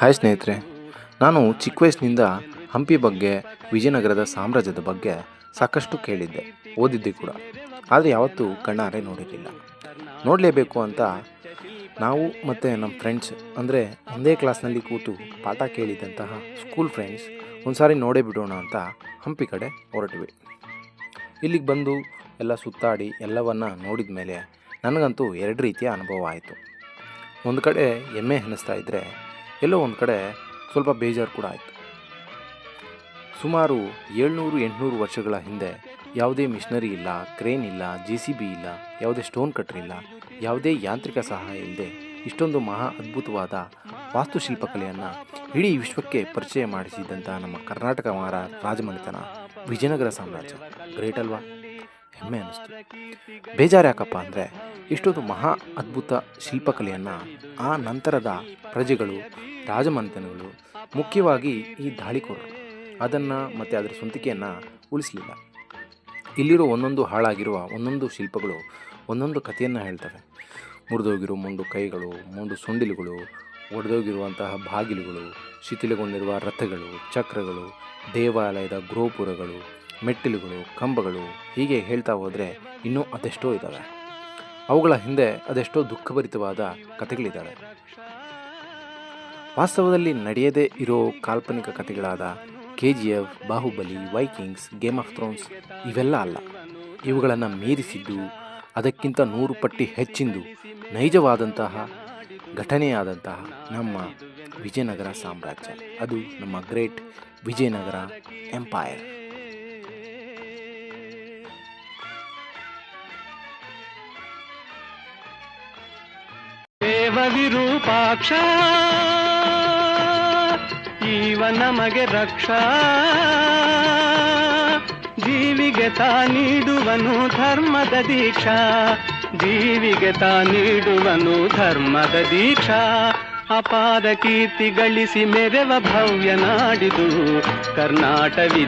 Hi ಸ್ನೇಹಿತರೆ, ನಾನು ಚಿಕ್ಕ ವಯಸ್ಸಿನಿಂದ ಹಂಪಿ ಬಗ್ಗೆ, ವಿಜಯನಗರದ ಸಾಮ್ರಾಜ್ಯದ ಬಗ್ಗೆ ಸಾಕಷ್ಟು ಕೇಳಿದ್ದೆ, ಓದಿದ್ದೆ ಕೂಡ. ಆದರೆ ಯಾವತ್ತೂ ಕಣ್ಣಾರೆ ನೋಡಿರಲಿಲ್ಲ. ನೋಡಲೇಬೇಕು ಅಂತ ನಾವು ಮತ್ತು ನಮ್ಮ ಫ್ರೆಂಡ್ಸ್ ಅಂದರೆ ಒಂದೇ ಕ್ಲಾಸ್ನಲ್ಲಿ ಕೂತು ಪಾಠ ಕೇಳಿದಂತಹ ಸ್ಕೂಲ್ ಫ್ರೆಂಡ್ಸ್ ಒಂದು ಸಾರಿ ನೋಡೇ ಬಿಡೋಣ ಅಂತ ಹಂಪಿ ಕಡೆ ಹೊರಟ್ವಿ. ಇಲ್ಲಿಗೆ ಬಂದು ಎಲ್ಲ ಸುತ್ತಾಡಿ ಎಲ್ಲವನ್ನು ನೋಡಿದ ಮೇಲೆ ನನಗಂತೂ ಎರಡು ರೀತಿಯ ಅನುಭವ ಆಯಿತು. ಒಂದು ಕಡೆ ಹೆಮ್ಮೆ ಅನ್ನಿಸ್ತಾ ಇದ್ದರೆ ಎಲ್ಲೋ ಒಂದು ಕಡೆ ಸ್ವಲ್ಪ ಬೇಜಾರು ಕೂಡ ಆಯಿತು. ಸುಮಾರು ಏಳ್ನೂರು ಎಂಟುನೂರು ವರ್ಷಗಳ ಹಿಂದೆ ಯಾವುದೇ ಮಿಷನರಿ ಇಲ್ಲ, ಕ್ರೇನ್ ಇಲ್ಲ, ಜೆ ಸಿ ಬಿ ಇಲ್ಲ, ಯಾವುದೇ ಸ್ಟೋನ್ ಕಟ್ರ್ ಇಲ್ಲ, ಯಾವುದೇ ಯಾಂತ್ರಿಕ ಸಹಾಯ ಇಲ್ಲದೆ ಇಷ್ಟೊಂದು ಮಹಾ ಅದ್ಭುತವಾದ ವಾಸ್ತುಶಿಲ್ಪಕಲೆಯನ್ನು ಇಡೀ ವಿಶ್ವಕ್ಕೆ ಪರಿಚಯ ಮಾಡಿಸಿದಂಥ ನಮ್ಮ ಕರ್ನಾಟಕ ರಾಜಮನೆತನ ವಿಜಯನಗರ ಸಾಮ್ರಾಜ್ಯ. ಗ್ರೇಟ್ ಅಲ್ವಾ? ಹೆಮ್ಮೆ ಅನ್ನಿಸ್ತು. ಬೇಜಾರು ಯಾಕಪ್ಪ ಅಂದರೆ ಇಷ್ಟೊಂದು ಮಹಾ ಅದ್ಭುತ ಶಿಲ್ಪಕಲೆಯನ್ನು ಆ ನಂತರದ ಪ್ರಜೆಗಳು, ರಾಜಮನೆತನಗಳು, ಮುಖ್ಯವಾಗಿ ಈ ದಾಳಿಕೋರರು. ಅದನ್ನು ಮತ್ತು ಅದರ ಸ್ವಂತಿಕೆಯನ್ನು ಉಳಿಸಲಿಲ್ಲ. ಇಲ್ಲಿರೋ ಒಂದೊಂದು ಹಾಳಾಗಿರುವ ಒಂದೊಂದು ಶಿಲ್ಪಗಳು ಒಂದೊಂದು ಕಥೆಯನ್ನು ಹೇಳ್ತವೆ. ಮುರಿದೋಗಿರೋ ಮುಂಡು ಕೈಗಳು, ಮುಂಡು ಸೊಂಡಿಲುಗಳು, ಒಡೆದೋಗಿರುವಂತಹ ಬಾಗಿಲುಗಳು, ಶಿಥಿಲಗೊಂಡಿರುವ ರಥಗಳು, ಚಕ್ರಗಳು, ದೇವಾಲಯದ ಗೋಪುರಗಳು ಮೆಟ್ಟಿಲುಗಳು, ಕಂಬಗಳು ಹೀಗೆ ಹೇಳ್ತಾ ಹೋದರೆ ಇನ್ನೂ ಅದೆಷ್ಟೋ ಇದ್ದಾವೆ ಅವುಗಳ ಹಿಂದೆ ಅದೆಷ್ಟೋ ದುಃಖಭರಿತವಾದ ಕಥೆಗಳಿದ್ದಾವೆ ವಾಸ್ತವದಲ್ಲಿ ನಡೆಯದೇ ಇರೋ ಕಾಲ್ಪನಿಕ ಕಥೆಗಳಾದ K G F, Baahubali, Vikings, Game of Thrones ಇವೆಲ್ಲ ಅಲ್ಲ. ಇವುಗಳನ್ನು ಮೀರಿಸಿದ್ದು, ಅದಕ್ಕಿಂತ ನೂರು ಪಟ್ಟಿ ಹೆಚ್ಚಿಂದು ನೈಜವಾದಂತಹ, ಘಟನೆಯಾದಂತಹ ನಮ್ಮ ವಿಜಯನಗರ ಸಾಮ್ರಾಜ್ಯ. ಅದು ನಮ್ಮ ಗ್ರೇಟ್ ವಿಜಯನಗರ ಎಂಪೈರ್. ದೇವ ವಿರೂಪಾಕ್ಷ ಈವ ನಮಗೆ ರಕ್ಷಾ. ಜೀವಿಗೆ ತಾ ನೀಡುವನು ಧರ್ಮದ ದೀಕ್ಷಾ. ಜೀವಿಗೆ ತಾ ನೀಡುವನು ಧರ್ಮದ ದೀಕ್ಷಾ. ಅಪಾರ ಕೀರ್ತಿ ಗಳಿಸಿ ಮೆರೆವ ಭವ್ಯ ನಾಡಿದು ಕರ್ನಾಟವಿದು.